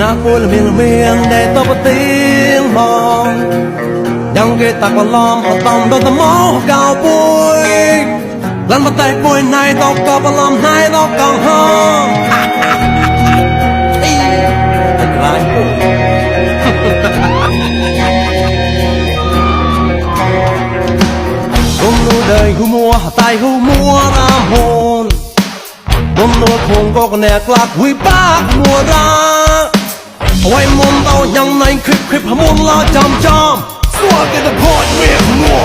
ណាពួយល្មៀងល្មៀងដែលតបទៀងមកយ៉ាងគេតាក់បឡំអត់តំដល់តមកកៅពួយលន់បតែពួយណៃតកបឡំណៃតកងហងអីតែក្រៃពួយគុំនោះ đời ហូមួតែហូមួរាមហូនគុំនោះคงក៏កណែក្លាក់វិបាកមួរា អវ័យមុំដោយ៉ាងណៃគ្រីបគ្រីបហមុំឡាចាំចាំស្វាគេទៅផតមានមួ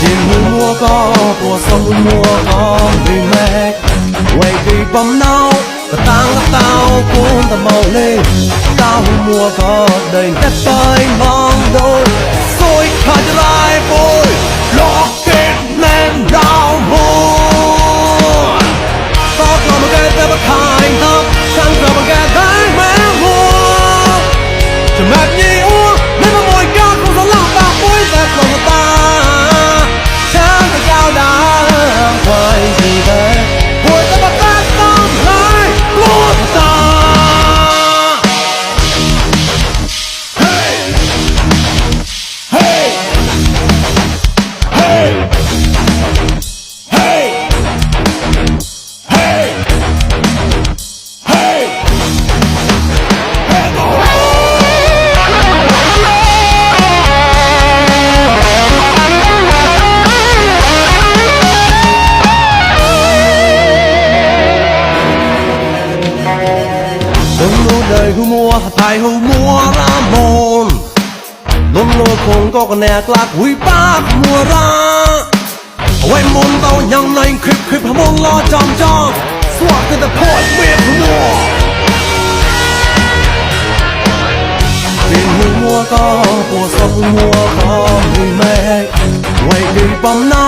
ជាមួក៏ពោះសុំមួក៏ពីម៉ែវ័យពីបំណៅកតាំងកតៅគូនតមកលេតៅមួក៏ដេញតែតែមកដ đời hư mua thai hư mua ra môn Nôn nô khôn có con nè lạc quý bác mua ra Quay môn tao nhằng này khịp khịp môn lo chăm chăm Swat to the point with more เป็นหัวก็ปวดสมหัวก็มีแม่ไว้ดีปอมเนา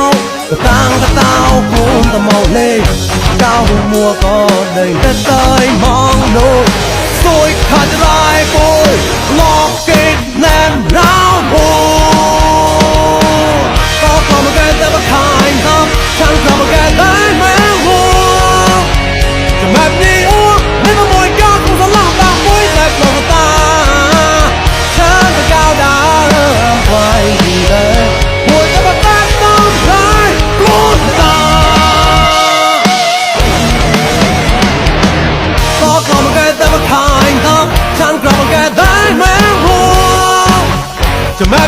ตะตางตะตาวคุมตะเมาเล่ก้าวหัวก็ได้แต่เตยมองดู tôi khát lại tôi lo 怎么？